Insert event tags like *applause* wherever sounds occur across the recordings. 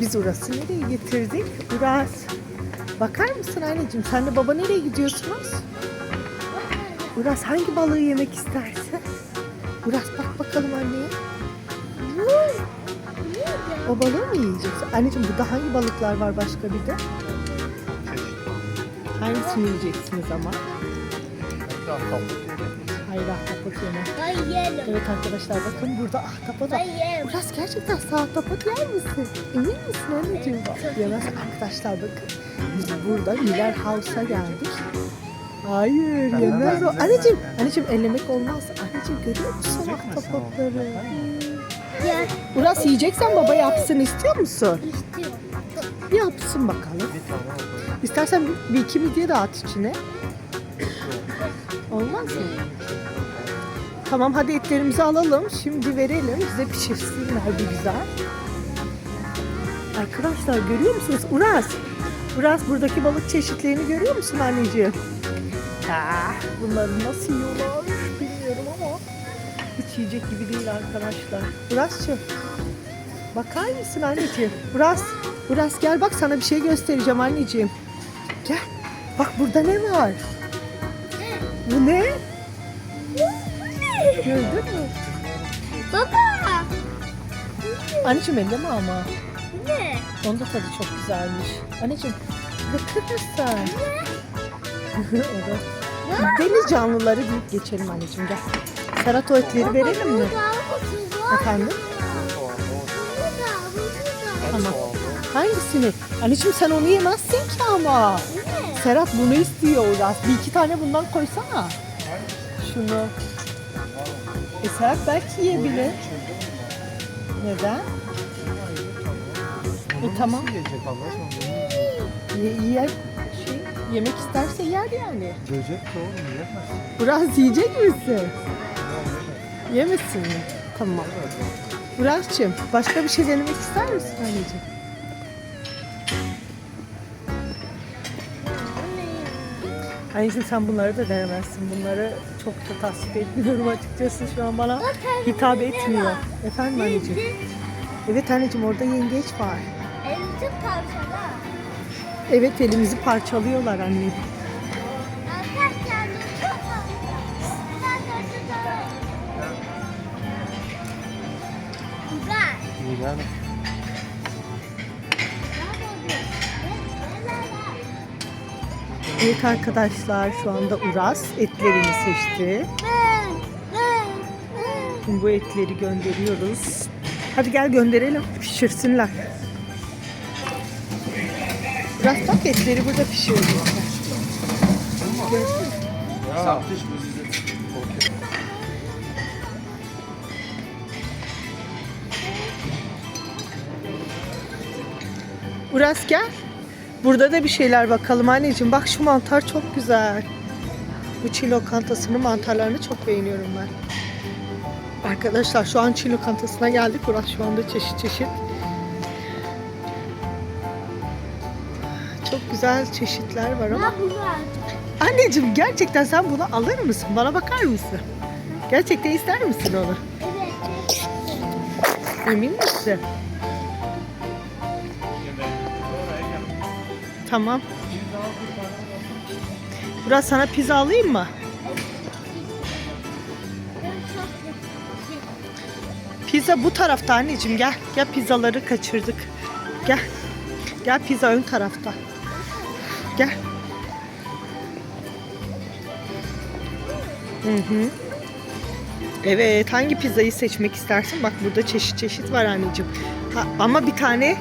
Biz Uras'ı nereye getirdik? Uras. Bakar mısın anneciğim? Sen de baba nereye gidiyorsunuz? Uras hangi balığı yemek istersin? Uras bak bakalım anneye. O balığı mı yiyeceksin? Anneciğim burada hangi balıklar var başka bir de? Hangisini yiyeceksiniz ama? Hayır ahtapot yeme. Yerim. Evet arkadaşlar bakın burada ahtapot var. yerim. Uras gerçekten sen ahtapot yer misin? Emin misin anneciğim? Yemez arkadaşlar bakın. Biz burada Miller House'a geldik. Hayır yemez o. Anneciğim, anneciğim ellemek olmaz. Anneciğim görüyor musun ahtapotları? Yer. Uras yiyeceksen baba yapsın istiyor musun? İstiyorum. Yapsın bakalım. İstersen bir, bir iki midye de at içine. Olmaz mı? Tamam hadi etlerimizi alalım. Şimdi verelim. Bize pişirsinler bir güzel. Arkadaşlar görüyor musunuz? Uras. Uras buradaki balık çeşitlerini görüyor musun anneciğim? Ha, bunları nasıl yiyorlar bilmiyorum ama hiç yiyecek gibi değil arkadaşlar. Uras'cığım bakar mısın anneciğim? Uras, Uras gel bak sana bir şey göstereceğim anneciğim. Gel. Bak burada ne var? Bu ne? Gördün mü? Baba. Anneciğim elleme ama. Ne? Onun da tadı çok güzelmiş. Anneciğim bakır mısın? o da. *laughs* Deniz canlıları deyip geçelim anneciğim gel. Serhat o etleri verelim mi? Efendim? Tamam. Hangisini? Anneciğim sen onu yemezsin ki ama. Serhat bunu istiyor Uras. Bir iki tane bundan koysana. Şunu. E Serhat belki yiyebilir. Neden? E tamam. Ye, yer, şey, yemek isterse yer yani. Böcek de oğlum yiyemez. Uras yiyecek misin? Yemesin mi? Tamam. Uras'cığım başka bir şey denemek ister misin anneciğim? Anneciğim sen bunları da denemezsin. Bunları çok da tasvip etmiyorum açıkçası. Şu an bana hitap etmiyor. Efendim anneciğim? Evet anneciğim orada yengeç var. Elbise parçala. Evet elimizi parçalıyorlar anne. Evet arkadaşlar şu anda Uras etlerini seçti. Şimdi bu etleri gönderiyoruz. Hadi gel gönderelim pişirsinler. Uras bak etleri burada pişiriyorlar. Okey. Uras gel. Burada da bir şeyler bakalım anneciğim. Bak şu mantar çok güzel. Bu Çin lokantasının mantarlarını çok beğeniyorum ben. Arkadaşlar şu an Çin lokantasına geldik. Uras şu anda çeşit çeşit. Çok güzel çeşitler var ama. Anneciğim gerçekten sen bunu alır mısın? Bana bakar mısın? Gerçekten ister misin onu? Evet. Emin misin? Tamam. Biraz sana pizza alayım mı? Pizza bu tarafta anneciğim gel. Gel pizzaları kaçırdık. Gel. Gel pizza ön tarafta. Gel. Hı hı. Evet hangi pizzayı seçmek istersin? Bak burada çeşit çeşit var anneciğim. Ha, ama bir tane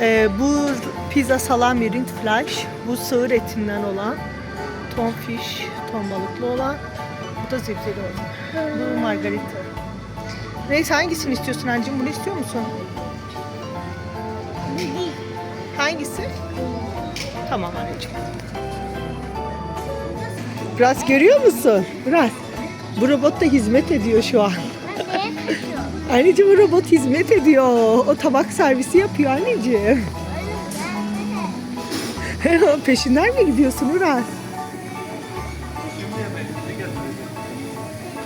e, bu pizza salami rindfleisch. Bu sığır etinden olan. Ton fish, ton balıklı olan. Bu da zibzeli olan. Bu margarita. Neyse hangisini istiyorsun anneciğim? Bunu istiyor musun? Hangisi? Tamam anneciğim. Biraz görüyor musun? Biraz. Bu robot da hizmet ediyor şu an. Anneciğim bu robot hizmet ediyor. O tabak servisi yapıyor anneciğim. *laughs* Peşinden mi gidiyorsun Uras?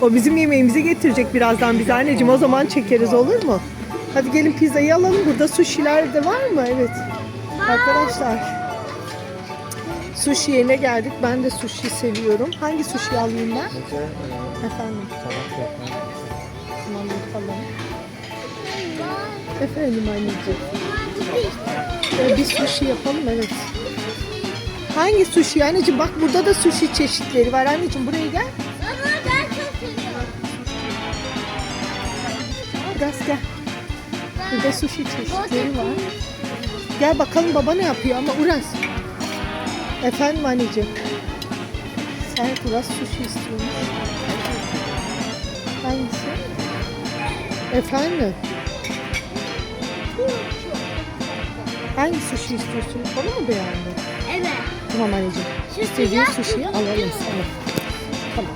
O bizim yemeğimizi getirecek birazdan bize anneciğim. O zaman çekeriz olur mu? Hadi gelin pizzayı alalım. Burada sushi'ler de var mı? Evet. Arkadaşlar. Sushi yerine geldik. Ben de sushi seviyorum. Hangi sushi alayım ben? E, Efendim. Efendim anneciğim. Ee, bir sushi yapalım evet. Hangi sushi anneciğim? Bak burada da sushi çeşitleri var anneciğim. Buraya gel. Baba ben çok seviyorum. Gaz gel. Burada sushi çeşitleri var. Gel bakalım baba ne yapıyor ama Uras. Efendim anneciğim. Serhat Uras sushi istiyormuş. Hangisi? Efendim? Hangi sushi istiyorsun? Onu mu beğendin? Evet. Tamam anneciğim. İstediğin sushi'yi alalım sana. Tamam.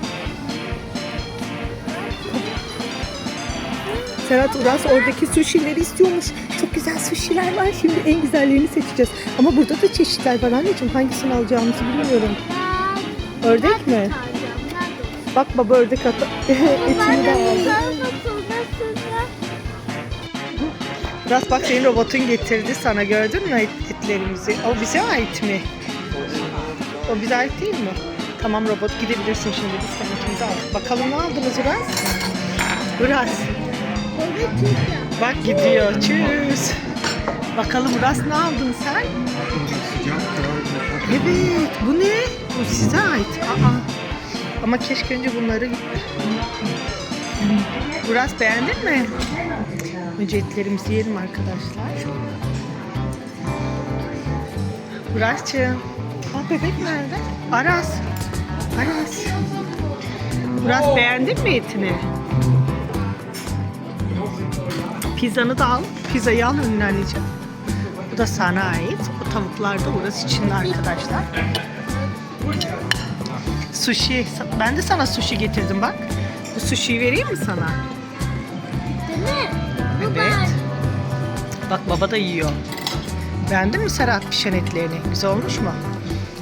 Serhat Uras oradaki sushi'leri istiyormuş. Çok güzel sushi'ler var. Şimdi en güzellerini seçeceğiz. Ama burada da çeşitler var anneciğim. Hangisini alacağımızı bilmiyorum. Ördek mi? Bak baba ördek ata *laughs* etini de aldı. Uras bak senin robotun getirdi sana gördün mü et- etlerimizi? O bize ait mi? O bize ait değil mi? Tamam robot gidebilirsin şimdi biz seninkimizi aldık. Bakalım ne aldınız Uras? Uras bak gidiyor. Çüz. Bakalım Uras ne aldın sen? Evet bu ne? Bu size ait. Aa. Ama keşke önce bunları... Uras beğendin mi? Önce etlerimizi yiyelim arkadaşlar. Uras'cığım. Aa bebek nerede? Aras. Aras. Uras beğendin mi etini? Pizzanı da al. Pizzayı al önüne anneciğim. Bu da sana ait. O tavuklar da Uras içinde arkadaşlar. Sushi. Ben de sana sushi getirdim bak. Bu sushi'yi vereyim mi sana? Evet. Bak baba da yiyor. Beğendin mi Serhat pişen etlerini? Güzel olmuş mu?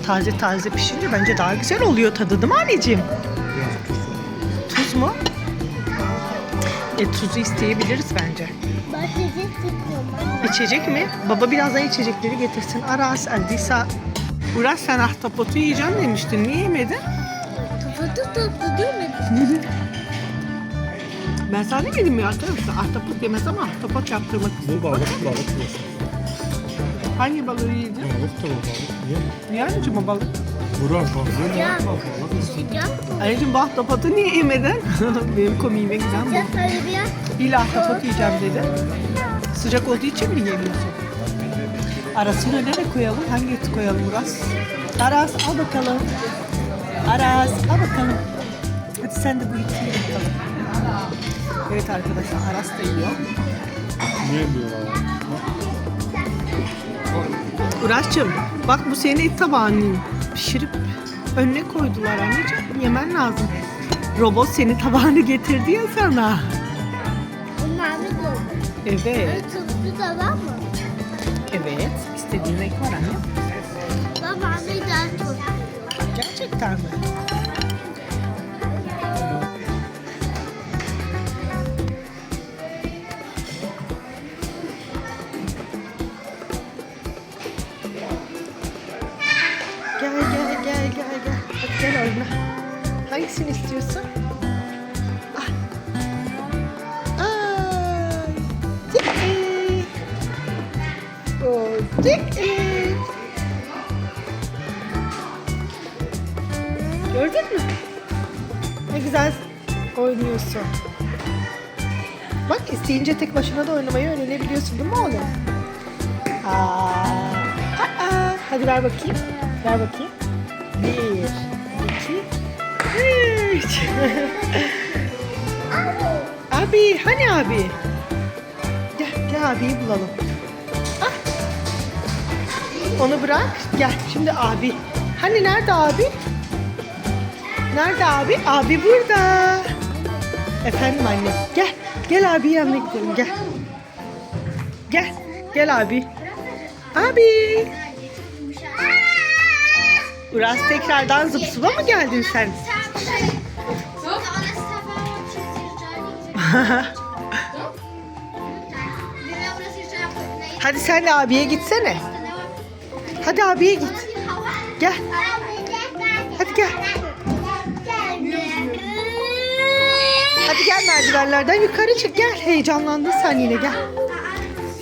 Taze taze pişince bence daha güzel oluyor tadı değil mi anneciğim? Tuz. Mu? E tuzu isteyebiliriz bence. Ben sizi tutuyorum. İçecek mi? Baba birazdan içecekleri getirsin. Aras, Aldisa. Uras sen ahtapotu yiyeceğim demiştin. Niye yemedin? Tuttu tuttu değil mi? *laughs* Ben sana demedim mi arkadaşlar? Ahtapot yemez ama ahtapot yaptırmak Bu balık balık yiyorsun. Hangi balığı yedin? Balık da bu balık. Niye? Niye anneciğim o balık? Burak balığı Ya. Sıcak mı? Anneciğim bu ahtapotu niye yemedin? *laughs* Benim komiğime giden Sıcak bu. İlla ahtapot yiyeceğim dedi. Sıcak olduğu için mi yemiyorsun? Arasına ne koyalım? Hangi eti koyalım Uras? Aras al bakalım. Aras al bakalım. Hadi sen de bu eti ye bakalım. Evet arkadaşlar Aras da yiyor. Niye diyorlar? Uras'cığım bak bu senin et tabağın. Pişirip önüne koydular anneciğim. Yemen lazım. Robot senin tabağını getirdi ya sana. Ne oldu? Evet. Tuttu da var mı? Evet. İstediğin renk var anne. Baba daha tuttu. Gerçekten mi? Oyna. Hangisini istiyorsun? Ah. Oh, tik. Gördün mü? Ne güzel oynuyorsun. Bak isteyince tek başına da oynamayı öğrenebiliyorsun değil mi oğlum? Aa, aa. Hadi ver bakayım. Ver bakayım. Bir, üç. *laughs* abi, hani abi? Gel, gel abiyi bulalım. Ah. Onu bırak. Gel, şimdi abi. Hani nerede abi? Nerede abi? Abi burada. Efendim anne. Gel. Gel abi yanına gidelim. Gel. Gel. Gel abi. Abi. Uras tekrardan zıp mı geldin sen? *laughs* Hadi sen de abiye gitsene. Hadi abiye git. Gel. Hadi gel. Hadi gel merdivenlerden yukarı çık gel. Heyecanlandın sen yine gel.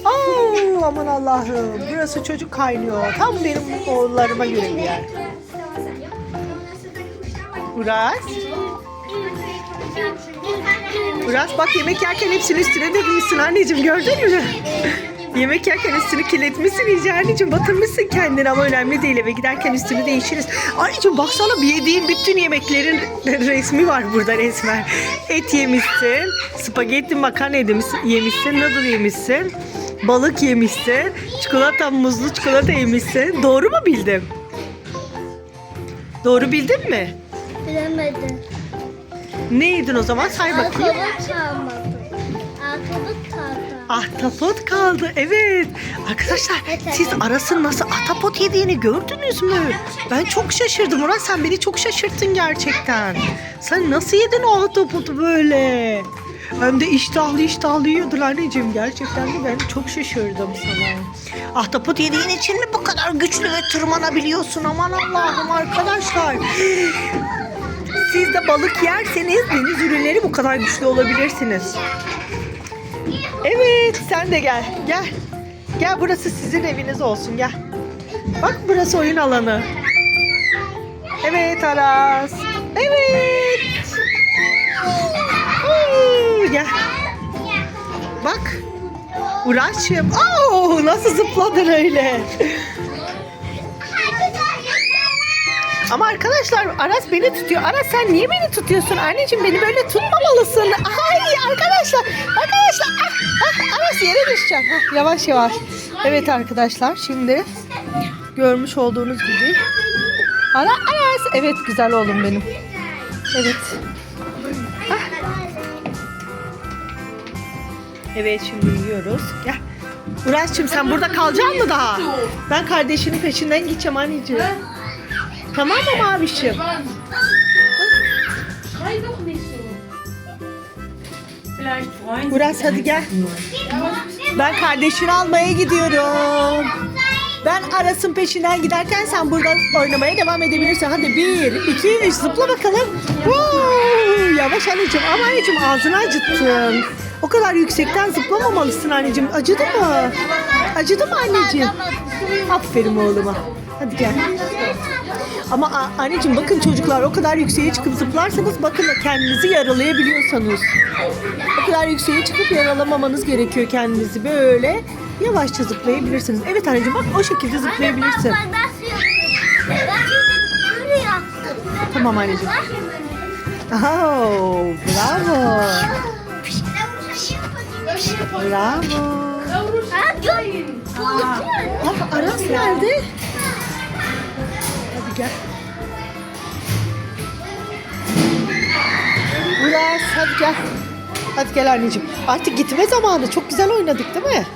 Oo, aman Allah'ım. Burası çocuk kaynıyor. Tam benim oğullarıma göre bir yer. Uras. Uras bak yemek yerken hepsini üstüne dökmüşsün anneciğim gördün mü? *laughs* Yemek yerken üstünü kirletmişsin iyice anneciğim batırmışsın kendini ama önemli değil eve giderken üstünü değişiriz. Anneciğim baksana bir yediğin bütün yemeklerin *laughs* resmi var burada resmen. Et yemişsin, spagetti makarna yemişsin, noodle yemişsin, balık yemişsin, çikolata muzlu çikolata yemişsin. Doğru mu bildim? Doğru bildin mi? Bilemedim. Ne yedin o zaman say bakayım. Ahtapot kalmadı. Ahtapot kaldı. Ahtapot kaldı evet. Arkadaşlar siz Aras'ın nasıl ahtapot yediğini gördünüz mü? Ben çok şaşırdım Murat sen beni çok şaşırttın gerçekten. Sen nasıl yedin o ahtapotu böyle? Hem de iştahlı iştahlı yiyordun anneciğim. Gerçekten de ben çok şaşırdım sana. Ahtapot yediğin için mi bu kadar güçlü ve tırmanabiliyorsun? Aman Allah'ım arkadaşlar. Siz de balık yerseniz deniz ürünleri bu kadar güçlü olabilirsiniz. Evet sen de gel. Gel. Gel burası sizin eviniz olsun gel. Bak burası oyun alanı. Evet Aras. Evet. Gel. Bak. Uğraşım. Oo, nasıl zıpladın öyle. Ama arkadaşlar Aras beni tutuyor. Aras sen niye beni tutuyorsun? Anneciğim beni böyle tutmamalısın. Ay arkadaşlar. Arkadaşlar. Ah, ah, Aras yere düşeceğim. Hah, yavaş yavaş. Evet arkadaşlar şimdi görmüş olduğunuz gibi. Ara Aras. Evet güzel oğlum benim. Evet. Ah. Evet şimdi yiyoruz. Gel. Uras'cığım sen burada kalacaksın mı daha? Ben kardeşinin peşinden gideceğim anneciğim. Tamam mı Mavişim? Uras hadi gel. Ben kardeşini almaya gidiyorum. Ben Aras'ın peşinden giderken sen burada oynamaya devam edebilirsin. Hadi bir, iki, üç zıpla bakalım. Woo! Yavaş anneciğim ama anneciğim ağzını acıttın. O kadar yüksekten zıplamamalısın anneciğim. Acıdı mı? Acıdı mı anneciğim? Aferin oğluma. Hadi gel. Ama anneciğim bakın çocuklar o kadar yükseğe çıkıp zıplarsanız bakın kendinizi yaralayabiliyorsanız. O kadar yükseğe çıkıp yaralamamanız gerekiyor kendinizi. Böyle yavaşça zıplayabilirsiniz. Evet anneciğim bak o şekilde zıplayabilirsin. Bak? Ben. Tamam anneciğim. Oh, bravo. Bravo. Bak Aras nerede? Gel. Uras hadi gel. Hadi gel anneciğim. Artık gitme zamanı. Çok güzel oynadık değil mi?